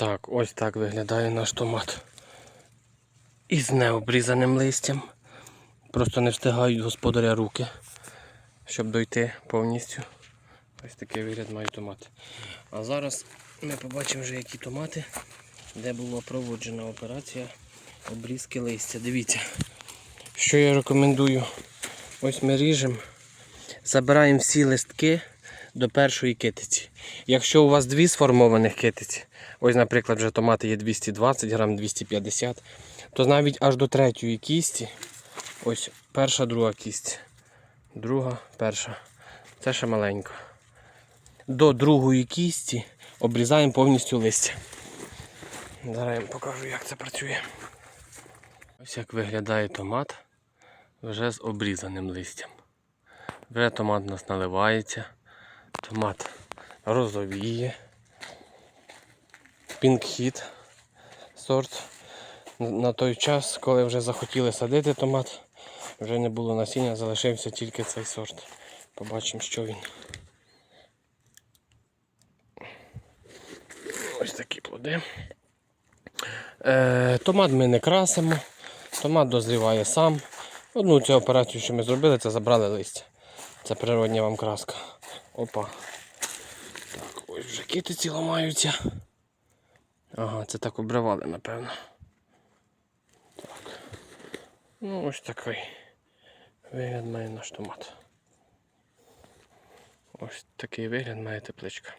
Так, ось так виглядає наш томат. Із необрізаним листям. Просто не встигають господаря руки, щоб дойти повністю. Ось такий вигляд має томати. А зараз ми побачимо вже які томати, де була проводжена операція обрізки листя. Дивіться, що я рекомендую. Ось ми ріжемо, забираємо всі листки до першої китиці. Якщо у вас дві сформованих китиці, ось, наприклад, вже томати є 220 грам, 250, то навіть аж до третьої кісті, ось перша, друга кість, друга, перша. Це ще маленька. До другої кісті обрізаємо повністю листя. Зараз я вам покажу, як це працює. Ось як виглядає томат вже з обрізаним листям. Вже томат у нас наливається, томат розовіє. Пінкхіт сорт. На той час, коли вже захотіли садити томат, вже не було насіння, залишився тільки цей сорт. Побачимо, що він. Ось такі плоди. Е, томат ми не красимо, томат дозріває сам. Одну цю операцію, що ми зробили, це забрали листя. Це природня вам краска. Опа. Так, ось вже китиці ламаються. Ага, це так обривали, напевно. Так. Ну ось такий вигляд має наш томат. Ось такий вигляд має тепличка.